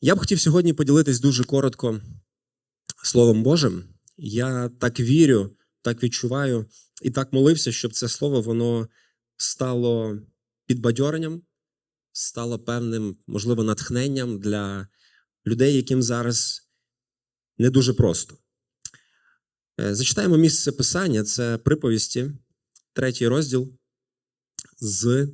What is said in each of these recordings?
Я б хотів сьогодні поділитись дуже коротко Словом Божим. Я так вірю, так відчуваю і так молився, щоб це слово воно стало підбадьоренням, стало певним, можливо, натхненням для людей, яким зараз не дуже просто. Е, Зачитаємо місце писання, це приповісті, третій розділ з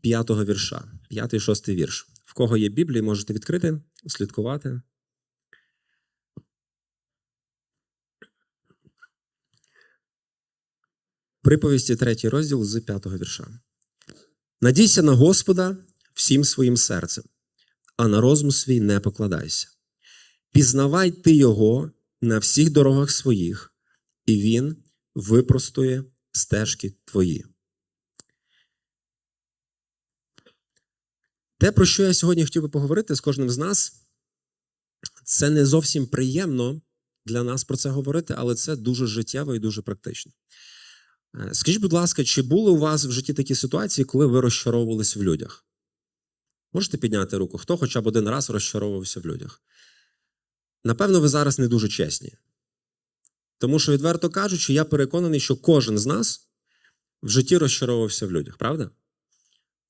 п'ятого вірша, п'ятий шостий вірш. В кого є Біблія, можете відкрити, слідкувати. Приповісті третій розділ з п'ятого вірша. Надійся на Господа всім своїм серцем, а на розум свій не покладайся. Пізнавай ти Його на всіх дорогах своїх, і Він випростує стежки твої. Те, про що я сьогодні хотів би поговорити з кожним з нас, це не зовсім приємно для нас про це говорити, але це дуже життєво і дуже практично. Е, Скажіть, будь ласка, чи були у вас в житті такі ситуації, коли ви розчаровувались в людях? Можете підняти руку, хто хоча б один раз розчаровувався в людях? Напевно, ви зараз не дуже чесні. Тому що, відверто кажучи, я переконаний, що кожен з нас в житті розчаровувався в людях, правда?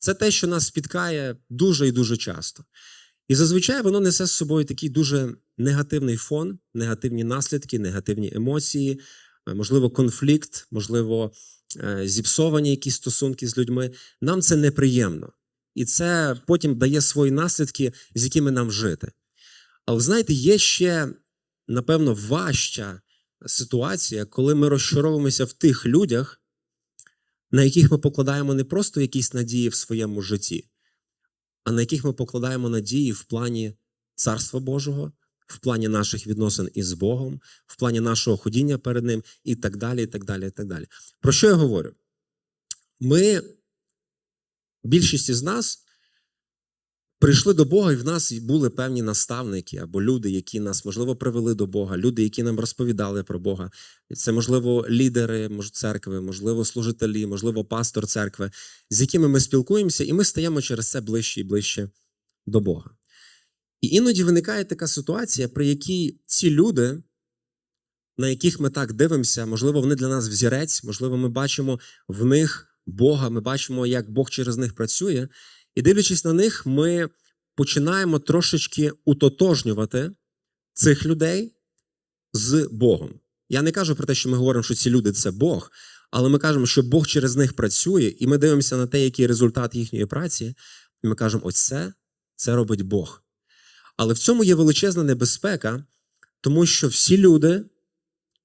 Це те, що нас спіткає дуже і дуже часто. І зазвичай воно несе з собою такий дуже негативний фон, негативні наслідки, негативні емоції, е, можливо, конфлікт, можливо, е, зіпсовані якісь стосунки з людьми. Нам це неприємно. І це потім дає свої наслідки, з якими нам жити. Але знаєте, є ще, напевно, важча ситуація, коли ми розчаровуємося в тих людях, на яких ми покладаємо не просто якісь надії в своєму житті, а на яких ми покладаємо надії в плані Царства Божого, в плані наших відносин із Богом, в плані нашого ходіння перед Ним і так далі. і так далі, і так далі. Про що я говорю? Ми, більшість із нас, прийшли до Бога, і в нас були певні наставники або люди, які нас, можливо, привели до Бога, люди, які нам розповідали про Бога. Це, можливо, лідери церкви, можливо, служителі, можливо, пастор церкви, з якими ми спілкуємося, і ми стаємо через це ближче і ближче до Бога. І іноді виникає така ситуація, при якій ці люди, на яких ми так дивимося, можливо, вони для нас взірець, можливо, ми бачимо в них Бога, ми бачимо, як Бог через них працює. І дивлячись на них, ми починаємо трошечки утотожнювати цих людей з Богом. Я не кажу про те, що ми говоримо, що ці люди це Бог, але ми кажемо, що Бог через них працює, і ми дивимося на те, який результат їхньої праці, і ми кажемо, ось це, це робить Бог. Але в цьому є величезна небезпека, тому що всі люди,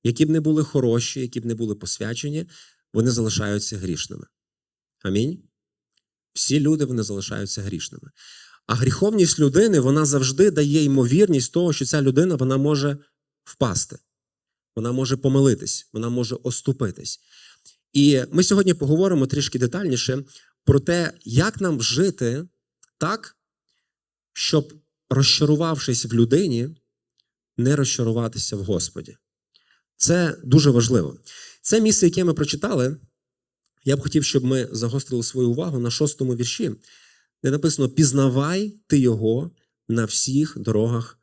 які б не були хороші, які б не були посвячені, вони залишаються грішними. Амінь. Всі люди вони залишаються грішними. А гріховність людини вона завжди дає ймовірність того, що ця людина вона може впасти, вона може помилитись, вона може оступитись. І ми сьогодні поговоримо трішки детальніше про те, як нам жити так, щоб, розчарувавшись в людині, не розчаруватися в Господі. Це дуже важливо. Це місце, яке ми прочитали, я б хотів, щоб ми загострили свою увагу на шостому вірші, де написано: Пізнавай ти його на всіх дорогах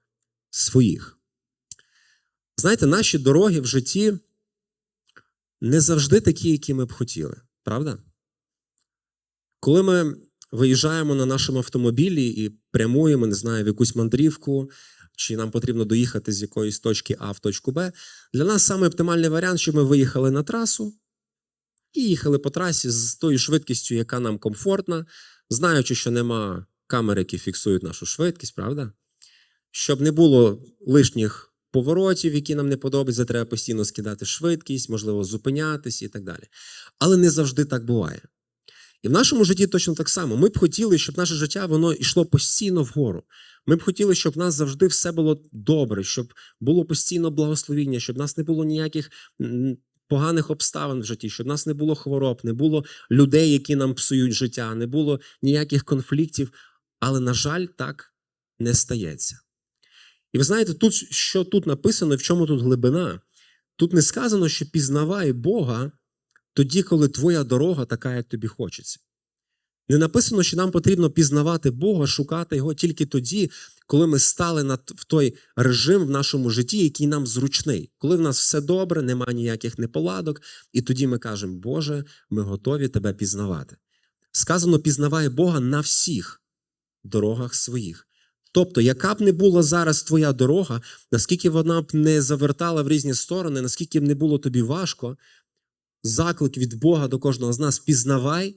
своїх. Знаєте, наші дороги в житті не завжди такі, які ми б хотіли, правда? Коли ми виїжджаємо на нашому автомобілі і прямуємо, не знаю, в якусь мандрівку, чи нам потрібно доїхати з якоїсь точки А в точку Б, для нас саме оптимальний варіант, щоб ми виїхали на трасу і їхали по трасі з тою швидкістю, яка нам комфортна, знаючи, що нема камер, які фіксують нашу швидкість, правда? Щоб не було лишніх поворотів, які нам не подобаються, треба постійно скидати швидкість, можливо, зупинятись і так далі. Але не завжди так буває. І в нашому житті точно так само. Ми б хотіли, щоб наше життя воно йшло постійно вгору. Ми б хотіли, щоб в нас завжди все було добре, щоб було постійно благословіння, щоб в нас не було ніяких поганих обставин в житті, щоб в нас не було хвороб, не було людей, які нам псують життя, не було ніяких конфліктів. Але, на жаль, так не стається. І ви знаєте, тут що тут написано, в чому тут глибина? Тут не сказано, що пізнавай Бога тоді, коли твоя дорога така, як тобі хочеться. Не написано, що нам потрібно пізнавати Бога, шукати його тільки тоді, коли ми стали в той режим в нашому житті, який нам зручний, коли в нас все добре, немає ніяких неполадок, і тоді ми кажемо, Боже, ми готові тебе пізнавати. Сказано, пізнавай Бога на всіх дорогах своїх. Тобто, яка б не була зараз твоя дорога, наскільки вона б не завертала в різні сторони, наскільки б не було тобі важко, заклик від Бога до кожного з нас пізнавай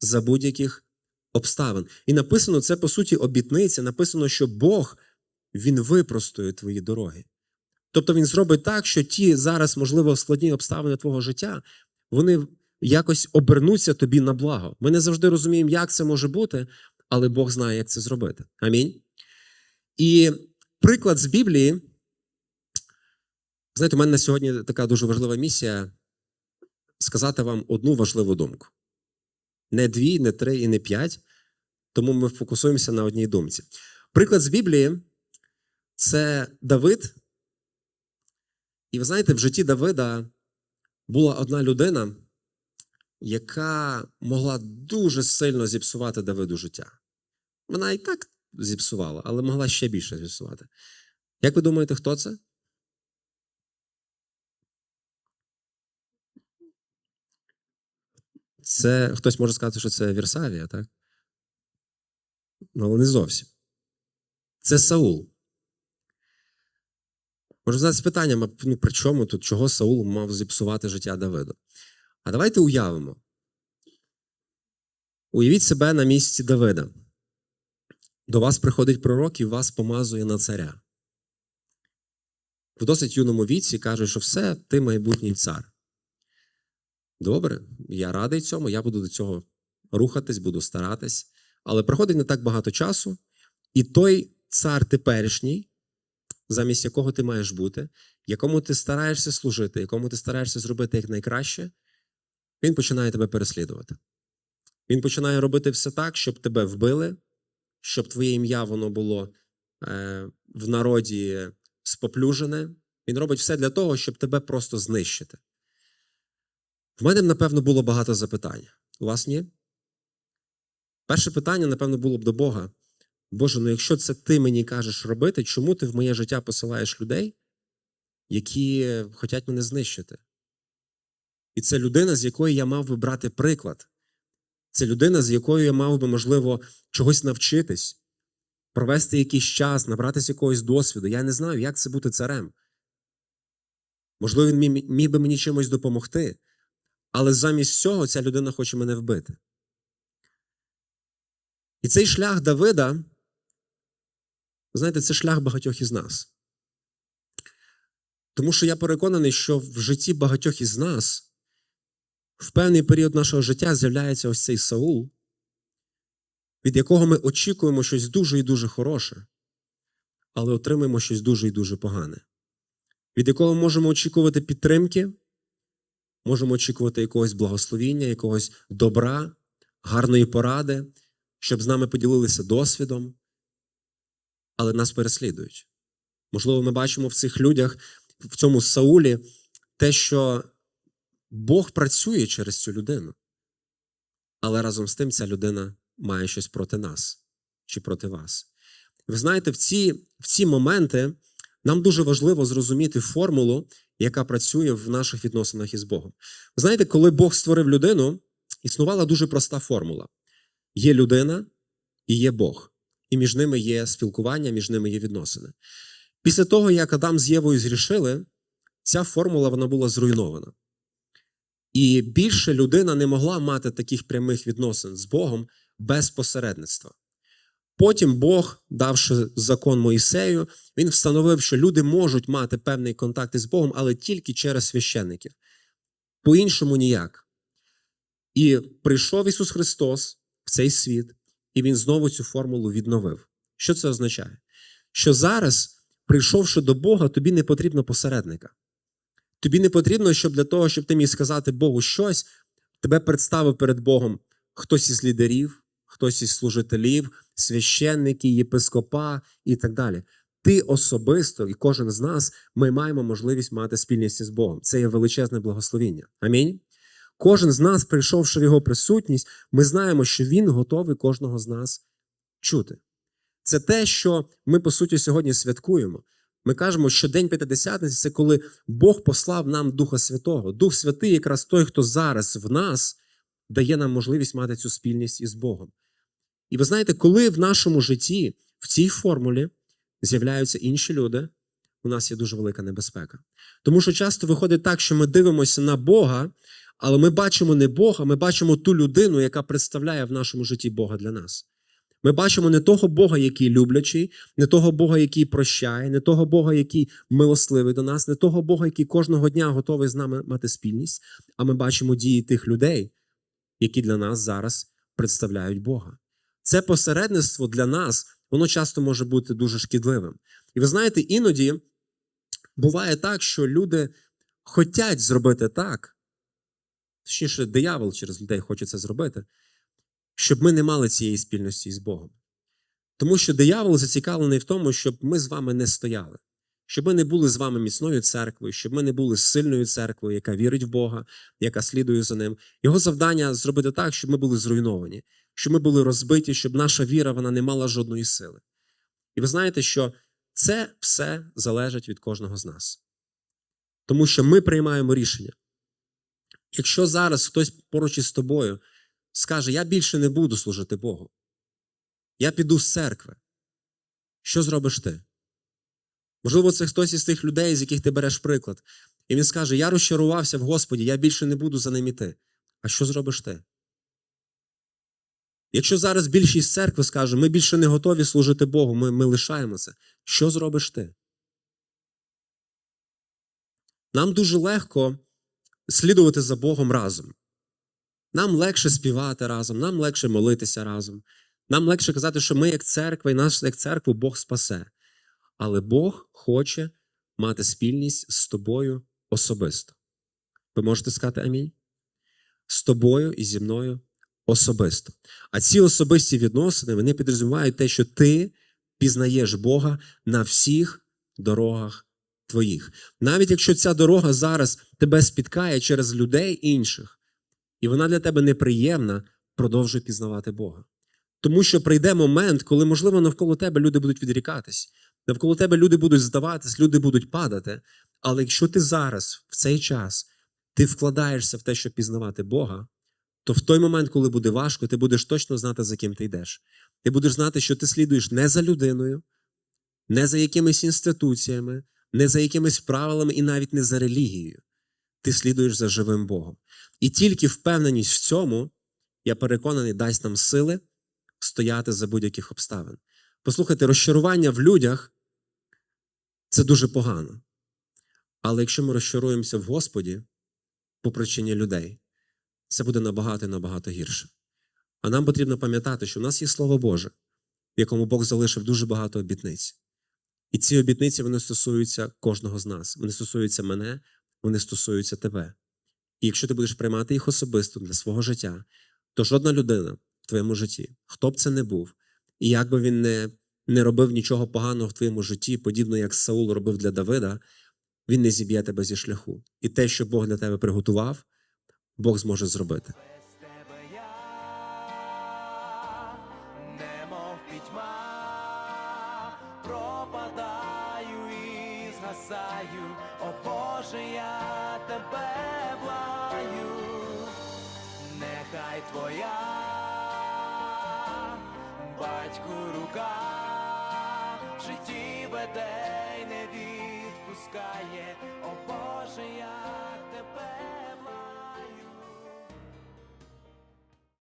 за будь-яких обставин. І написано це, по суті, обітниця. Написано, що Бог Він випростує твої дороги. Тобто Він зробить так, що ті зараз, можливо, складні обставини твого життя, вони якось обернуться тобі на благо. Ми не завжди розуміємо, як це може бути, але Бог знає, як це зробити. Амінь. І приклад з Біблії. Знаєте, у мене на сьогодні така дуже важлива місія сказати вам одну важливу думку. Не дві, не три і не п'ять. Тому ми фокусуємося на одній думці. Приклад з Біблії це Давид. І ви знаєте, в житті Давида була одна людина, яка могла дуже сильно зіпсувати Давиду життя. Вона і так зіпсувала, але могла ще більше зіпсувати. Як ви думаєте, хто це? Це хтось може сказати, що це Вірсавія, так? Ну, але не зовсім. Це Саул. Може задати питання, ну, при чому тут, чого Саул мав зіпсувати життя Давиду? А давайте уявимо. Уявіть себе на місці Давида. До вас приходить пророк і вас помазує на царя. В досить юному віці каже, що все, ти майбутній цар. Добре, я радий цьому, я буду до цього рухатись, буду старатись. Але проходить не так багато часу, і той цар теперішній, замість якого ти маєш бути, якому ти стараєшся служити, якому ти стараєшся зробити як найкраще, він починає тебе переслідувати. Він починає робити все так, щоб тебе вбили, щоб твоє ім'я воно було е, в народі споплюжене. Він робить все для того, щоб тебе просто знищити. В мене, напевно, було багато запитань. У вас ні? Перше питання, напевно, було б до Бога. Боже, ну якщо це ти мені кажеш робити, чому ти в моє життя посилаєш людей, які хочуть мене знищити? І це людина, з якої я мав би брати приклад. Це людина, з якою я мав би, можливо, чогось навчитись, провести якийсь час, набратися якогось досвіду. Я не знаю, як це бути царем. Можливо, він міг, би мені чимось допомогти, але замість цього ця людина хоче мене вбити. І цей шлях Давида, знаєте, це шлях багатьох із нас. Тому що я переконаний, що в житті багатьох із нас в певний період нашого життя з'являється ось цей Саул, від якого ми очікуємо щось дуже і дуже хороше, але отримуємо щось дуже і дуже погане, від якого можемо очікувати підтримки, можемо очікувати якогось благословіння, якогось добра, гарної поради, щоб з нами поділилися досвідом, але нас переслідують. Можливо, ми бачимо в цих людях, в цьому Саулі, те, що Бог працює через цю людину. Але разом з тим ця людина має щось проти нас чи проти вас. Ви знаєте, в ці, в ці моменти нам дуже важливо зрозуміти формулу, яка працює в наших відносинах із Богом. Ви знаєте, коли Бог створив людину, існувала дуже проста формула: є людина і є Бог, і між ними є спілкування, між ними є відносини. Після того, як Адам з Євою зрішили, ця формула вона була зруйнована. І більше людина не могла мати таких прямих відносин з Богом без посередництва. Потім Бог, давши закон Моїсею, він встановив, що люди можуть мати певний контакт із Богом, але тільки через священників. По-іншому ніяк. І прийшов Ісус Христос в цей світ, і Він знову цю формулу відновив. Що це означає? Що зараз, прийшовши до Бога, тобі не потрібно посередника. Тобі не потрібно, щоб для того, щоб ти міг сказати Богу щось, тебе представив перед Богом хтось із лідерів, хтось із служителів, священники, єпископа і так далі. Ти особисто і кожен з нас ми маємо можливість мати спільність із Богом. Це є величезне благословіння. Амінь. Кожен з нас, прийшовши в його присутність, ми знаємо, що він готовий кожного з нас чути. Це те, що ми, по суті, сьогодні святкуємо. Ми кажемо, що День П'ятидесятниці це коли Бог послав нам Духа Святого. Дух Святий, якраз той, хто зараз в нас, дає нам можливість мати цю спільність із Богом. І ви знаєте, коли в нашому житті, в цій формулі, з'являються інші люди, у нас є дуже велика небезпека. Тому що часто виходить так, що ми дивимося на Бога, але ми бачимо не Бога, ми бачимо ту людину, яка представляє в нашому житті Бога для нас. Ми бачимо не того Бога, який люблячий, не того Бога, який прощає, не того Бога, який милосливий до нас, не того Бога, який кожного дня готовий з нами мати спільність, а ми бачимо дії тих людей, які для нас зараз представляють Бога. Це посередництво для нас, воно часто може бути дуже шкідливим. І ви знаєте, іноді буває так, що люди хочуть зробити так, точніше, диявол через людей хоче це зробити, щоб ми не мали цієї спільності з Богом. Тому що диявол зацікавлений в тому, щоб ми з вами не стояли, щоб ми не були з вами міцною церквою, щоб ми не були сильною церквою, яка вірить в Бога, яка слідує за ним. Його завдання зробити так, щоб ми були зруйновані, щоб ми були розбиті, щоб наша віра вона не мала жодної сили. І ви знаєте, що це все залежить від кожного з нас. Тому що ми приймаємо рішення. Якщо зараз хтось поруч із тобою скаже, я більше не буду служити Богу, я піду з церкви, що зробиш ти? Можливо, це хтось із тих людей, з яких ти береш приклад. І він скаже: Я розчарувався в Господі, я більше не буду за ним іти. А що зробиш ти? Якщо зараз більшість церкви скаже, ми більше не готові служити Богу, ми, ми лишаємо це, що зробиш ти? Нам дуже легко слідувати за Богом разом. Нам легше співати разом, нам легше молитися разом. Нам легше казати, що ми, як церква, і нас, як церкву, Бог спасе. Але Бог хоче мати спільність з тобою особисто. Ви можете сказати амінь? З тобою і зі мною особисто. А ці особисті відносини вони підрозумівають те, що ти пізнаєш Бога на всіх дорогах твоїх. Навіть якщо ця дорога зараз тебе спіткає через людей інших, і вона для тебе неприємна, продовжуй пізнавати Бога. Тому що прийде момент, коли, можливо, навколо тебе люди будуть відрікатись, навколо тебе люди будуть здаватись, люди будуть падати. Але якщо ти зараз, в цей час, ти вкладаєшся в те, щоб пізнавати Бога, то в той момент, коли буде важко, ти будеш точно знати, за ким ти йдеш. Ти будеш знати, що ти слідуєш не за людиною, не за якимись інституціями, не за якимись правилами і навіть не за релігією. Ти слідуєш за живим Богом. І тільки впевненість в цьому, я переконаний, дасть нам сили стояти за будь-яких обставин. Послухайте, розчарування в людях це дуже погано. Але якщо ми розчаруємося в Господі по причині людей, це буде набагато набагато гірше. А нам потрібно пам'ятати, що в нас є Слово Боже, в якому Бог залишив дуже багато обітниць. І ці обітниці вони стосуються кожного з нас. Вони стосуються мене, вони стосуються тебе. І якщо ти будеш приймати їх особисто для свого життя, то жодна людина в твоєму житті, хто б це не був, і як би він не, не робив нічого поганого в твоєму житті, подібно як Саул робив для Давида, він не зіб'є тебе зі шляху. І те, що Бог для тебе приготував, Бог зможе зробити. Тебе немов пітьма, пропадаю і згасаю, о Боже, я тебе благаю, нехай твоя батьку рука в житті веде й не відпускає, о